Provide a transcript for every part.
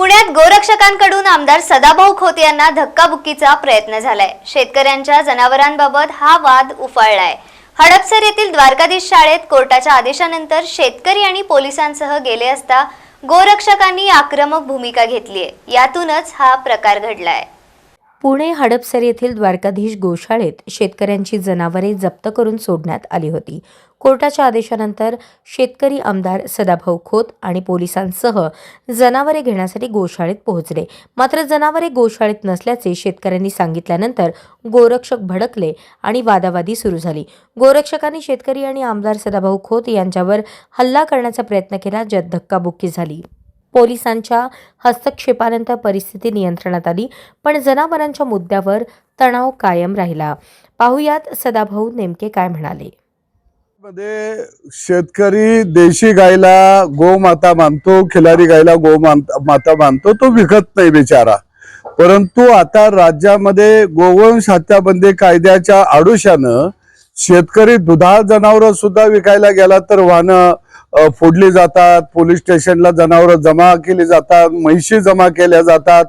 पुण्यात गोरक्षकांकडून आमदार सदाभाऊ खोत यांना धक्काबुक्कीचा प्रयत्न झालाय. शेतकऱ्यांच्या जनावरांबाबत हा वाद उफाळलाय. हडपसर येथील द्वारकाधीश शाळेत कोर्टाच्या आदेशानंतर शेतकरी आणि पोलिसांसह गेले असता गोरक्षकांनी आक्रमक भूमिका घेतलीय. यातूनच हा प्रकार घडलाय. पुणे हडपसर येथील द्वारकाधीश गोशाळेत शेतकऱ्यांची जनावरे जप्त करून सोडण्यात आली होती. कोर्टाच्या आदेशानंतर शेतकरी आमदार सदाभाऊ खोत आणि पोलिसांसह जनावरे घेण्यासाठी गोशाळेत पोहोचले. मात्र जनावरे गोशाळेत नसल्याचे शेतकऱ्यांनी सांगितल्यानंतर गोरक्षक भडकले आणि वादावादी सुरू झाली. गोरक्षकांनी शेतकरी आणि आमदार सदाभाऊ खोत यांच्यावर हल्ला करण्याचा प्रयत्न केला ज्यात धक्काबुक्की झाली. पोलिसांच्या हस्तक्षेपानंतर परिस्थिती नियंत्रणात आली पण जनावरांच्या मुद्द्यावर तणाव कायम राहिला. पाहुयात सदाभाऊ नेमके काय म्हणाले. मध्ये शेतकरी देशी गायला गोमाता मानतो खिलारी गायला गो माता मानतो तो विकत नाही बिचारा. परंतु आता राज्यामध्ये गोवंश हत्याबंदी कायद्याच्या आडुशानं शेतकरी दुधाळ जनावरं सुद्धा विकायला गेला तर वाहनं फोडली जातात पोलीस स्टेशनला जनावरं जमा केली जातात म्हैशी जमा केल्या जातात.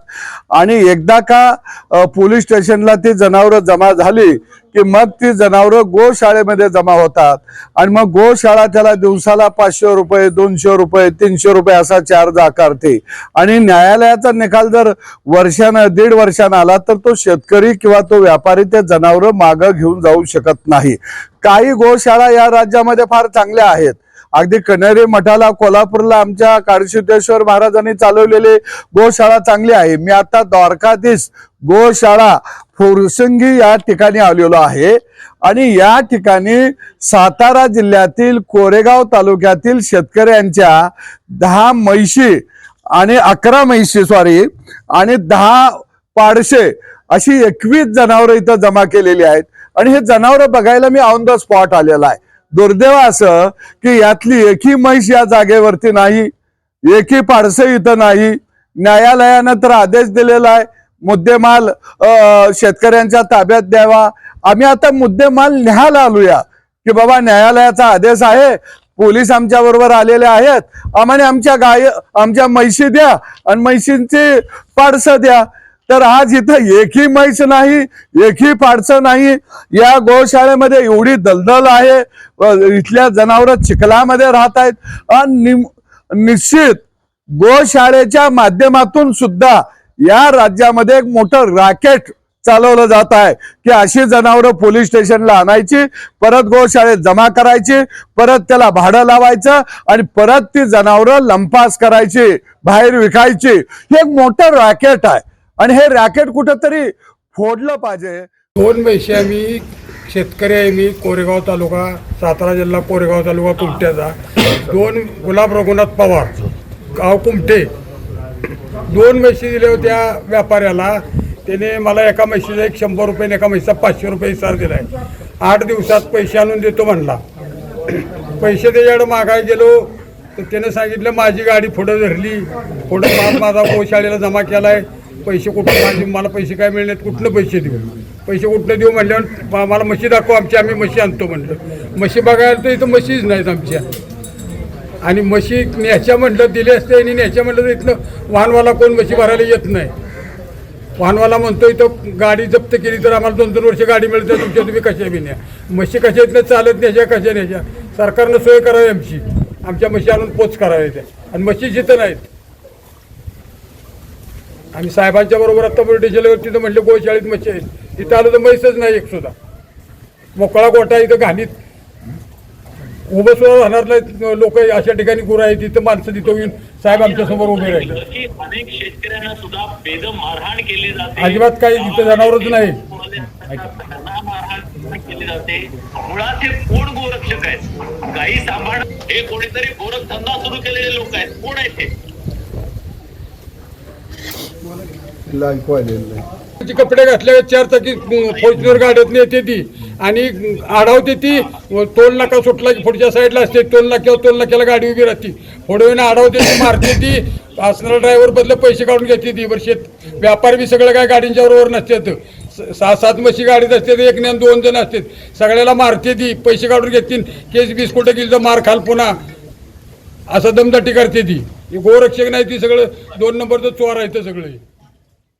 आणि एकदा का पोलीस स्टेशनला ती जनावरं जमा झाली की मग ती जनावरं गोशाळेमध्ये जमा होतात. आणि मग गोशाळा त्याला दिवसाला पाचशे रुपये दोनशे रुपये तीनशे रुपये असा चार्ज आकारते. आणि न्यायालयाचा निकाल जर वर्षानं दीड वर्षानं आला तर तो शेतकरी किंवा तो व्यापारी ते जनावरं मागं घेऊन जाऊ शकत नाही. काही गोशाळा या राज्यामध्ये फार चांगल्या आहेत. अगदी कन्हेरी मठाला कोल्हापूरला आमच्या काळसिद्धेश्वर महाराजांनी चालवलेली गोशाळा चांगली आहे. मी आता द्वारकाधीश गोशाळा फुरसंगी या ठिकाणी आलेलो आहे. आणि या ठिकाणी सातारा जिल्ह्यातील कोरेगाव तालुक्यातील शेतकऱ्यांच्या दहा म्हैशी आणि अकरा म्हैशी सॉरी आणि दहा पाडशे अशी एकवीस जनावरं इथं जमा केलेली आहेत. आणि हे जनावरं बघायला मी ऑन द स्पॉट आलेला आहे. दुर्दैव असं की यातली एकही म्हैस या जागेवरती नाही एकही पाडसं इथं नाही. न्यायालयानं तर आदेश दिलेला आहे मुद्देमाल शेतकऱ्यांच्या ताब्यात द्यावा. आम्ही आता मुद्देमाल न्यायला आलोया की बाबा न्यायालयाचा आदेश आहे पोलीस आमच्या बरोबर आलेले आहेत. आम्हाला आमच्या गाय आमच्या म्हैशी द्या आणि म्हैशींची पाडसं द्या. तर आज इथं एकही म्हैस नाही एकही पाडसं नाही. या गोशाळेमध्ये एवढी दलदल आहे. इथल्या जनावरं चिखलामध्ये राहत आहेत. आणि निम- निश्चित गोशाळेच्या माध्यमातून सुद्धा या राज्यामध्ये एक मोठं रॅकेट चालवलं जात आहे की अशी जनावरं पोलीस स्टेशनला आणायची परत गोशाळेत जमा करायची परत त्याला भाडं लावायचं आणि परत ती जनावरं लंपास करायची बाहेर विकायची. हे एक मोठं रॅकेट आहे. आणि हे रॅकेट कुठंतरी फोडलं पाहिजे. दोन म्हशी आम्ही मी शेतकरी आहे मी कोरेगाव तालुका सातारा जिल्हा कोरेगाव तालुका कुमट्याचा दोन गुलाब रघुनाथ पवार गाव कुमटे दोन म्हशी दिल्या होत्या व्यापाऱ्याला. त्याने मला एका म्हशीचा एक शंभर रुपये आणि एका म्हशीचा पाचशे रुपये सार दिला आहे आठ दिवसात पैसे आणून देतो म्हणला. पैसे त्याच्याकडे मागायला गेलो तर त्यानं सांगितलं माझी गाडी पुढं धरली. पुढं माल माझा गोशाळेला जमा केलाय. पैसे कुठं माझे मला पैसे काय मिळणार कुठलं पैसे देऊ? पैसे कुठलं देऊ म्हणल्यावर मला म्हशी दाखव आमची आम्ही म्हशी आणतो म्हणलं. म्हशी बघायला तर इथं म्हशीच नाहीत आमच्या. आणि म्हशी न्याच्या म्हटलं दिले असते आणि न्याच्या म्हटलं तर इथलं वाहनवाला कोण म्हशी भरायला येत नाही. वाहनवाला म्हणतो इथं गाडी जप्त केली तर आम्हाला दोन दोन वर्ष गाडी मिळते तुमच्या तुम्ही कशा बी न्या. म्हशी कशा इथल्या चालत न्याच्या कशा न्याच्या सरकारनं सोय करावी आमची. आमच्या म्हशी आणून पोच कराव्या त्या. आणि म्हशी जिथं नाहीत आम्ही साहेबांच्या बरोबर आता पोलीस स्टेशनवर तिथं म्हटलं गोशाळीत म्हशी आहेत. तिथं आलं तर म्हैसच नाही एक सुद्धा. मोकळा गोटा इथं घालीत उभं सुद्धा राहणार नाही लोक अशा ठिकाणी गुरं आहेत तिथं माणसं तिथं येऊन साहेब आमच्यासमोर उभे राहिले. की अनेक शेतकऱ्यांना सुद्धा बेदम मारहाण केली जाते अजिबात काही तिथं जनावरच नाही. त्यांना मारहाण केली जाते. मुळात हे कोण गोरक्षक आहेत? गायी सांभाळ हे कोणीतरी गोरख धंदा सुरू केलेले लोक आहेत. कोण आहेत हे ती कपडे घातल्यावर चार चाकी फॉर्च्युनर गाड्यात येते ती. आणि आढावते ती टोल नाका सुटला की पुढच्या साईडला असते टोल नाक्यावर टोल नाक्याला गाडी उभी राहते. फोडवीन आढावते ती मारते ती असणारा ड्रायव्हर बदले पैसे काढून घेते ती वर्षेत व्यापार बी सगळं काय गाडींच्या बरोबर नसतात सहा सात म्हशी गाडीत असते एक ज्ञान दोन जण असतात सगळ्याला मारते ती पैसे काढून घेतील केस बिस्कुट गेली तर मार खाल पुन्हा. असं दमदाटी करते ती. गोरक्षक नाही ती सगळं दोन नंबरचं चोर आहे ते सगळे.